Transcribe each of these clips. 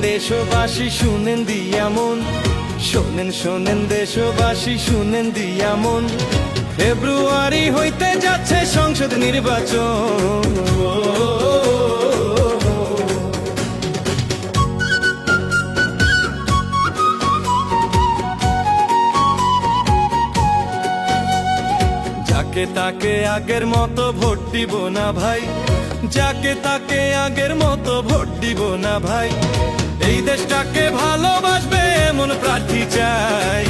দেশবাসী, শুনেন দিয়ামন। শোনেন শোনেন দেশবাসী, শুনেন দিয়ামন। ফেব্রুয়ারি হইতে যাচ্ছে সংসদ নির্বাচন। যাকে তাকে আগের মতো ভোট দিব না ভাই যাকে তাকে আগের মতো ভোট দিব না ভাই। এই দেশটাকে ভালোবাসবে এমন প্রার্থী চাই।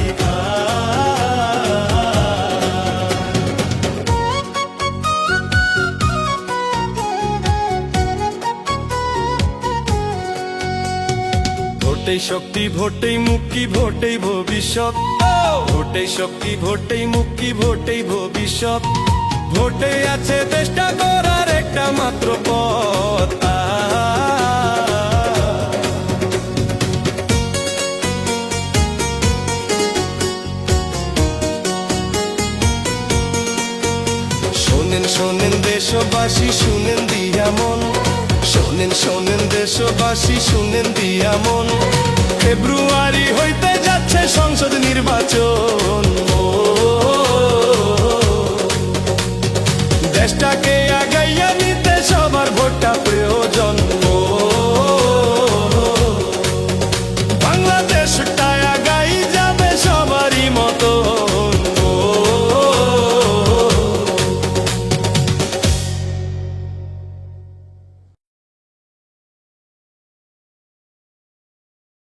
ভোটেই শক্তি, ভোটেই মুক্তি, ভোটেই ভবিষ্যৎ। ভোটেই শক্তি, ভোটেই মুক্তি, ভোটেই ভবিষ্যৎ। ভোটে আছে চেষ্টা শোনেন শোনেন দেশবাসী, শুনেন দিয়া মন। শোনেন শোনেন দেশবাসী, শুনেন দিয়া মন। ফেব্রুয়ারি হইতে যাচ্ছে সংসদ নির্বাচন। দেশটাকে আগাইয়া নিতে সবার ভোটটা প্রিয়